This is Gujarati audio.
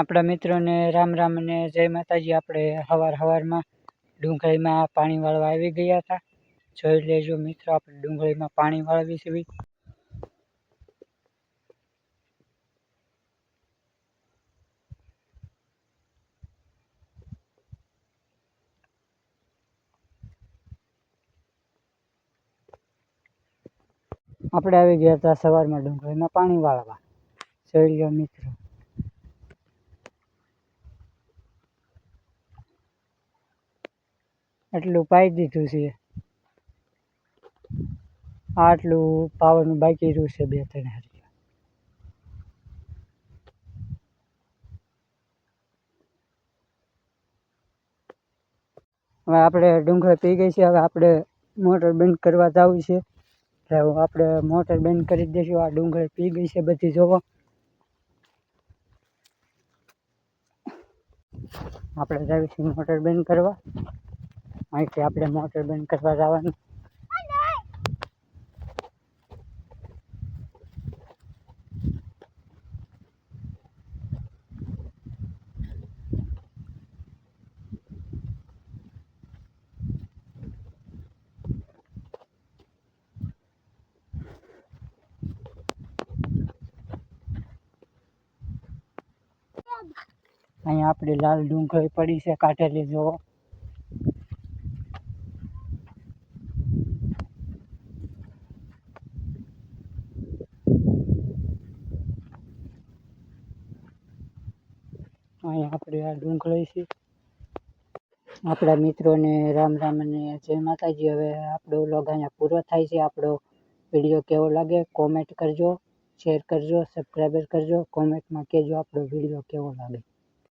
આપડા મિત્રોને રામ રામ અને જય માતાજી આપણે હવાર હવારમાં ડુંગરીમાં પાણીવાળવા આવી ગયા હતા જોઈ લેજો મિત્રો આપણે ડુંગરીમાં પાણીવાળવા છે આપણે આવી ગયા હતા સવારમાં ડુંગરીમાં પાણીવાળવા જોઈ લો મિત્રો એટલું પાઈ દીધું છે આટલું પાવાનું બાકી રહ્યું છે બે ત્રણ હવે આપણે ડુંગર પી ગઈ છે હવે આપણે મોટર બંધ કરવા જવું છે એટલે આપણે મોટર બંધ કરી દઈશું આ ડુંગર પી ગઈ છે બધી જોવો આપણે જઈશું મોટર બંધ કરવા અમે કે આપણે મોટર બેંક કરવા જવાનું અહી આપડે લાલ ડુંગળી પડી છે કાટે લીજો હાં યહાં પર યાર ડ્રન ખોલે છે આપડા મિત્રોને રામ રામ અને જય માતાજી હવે આપડો વ્લોગ આયા પૂરો થઈ છે આપડો વિડિયો કેવો લાગે કોમેન્ટ કરજો શેર કરજો સબ્સ્ક્રાઇબર કરજો કોમેન્ટ માં કેજો આપડો વિડિયો કેવો લાગે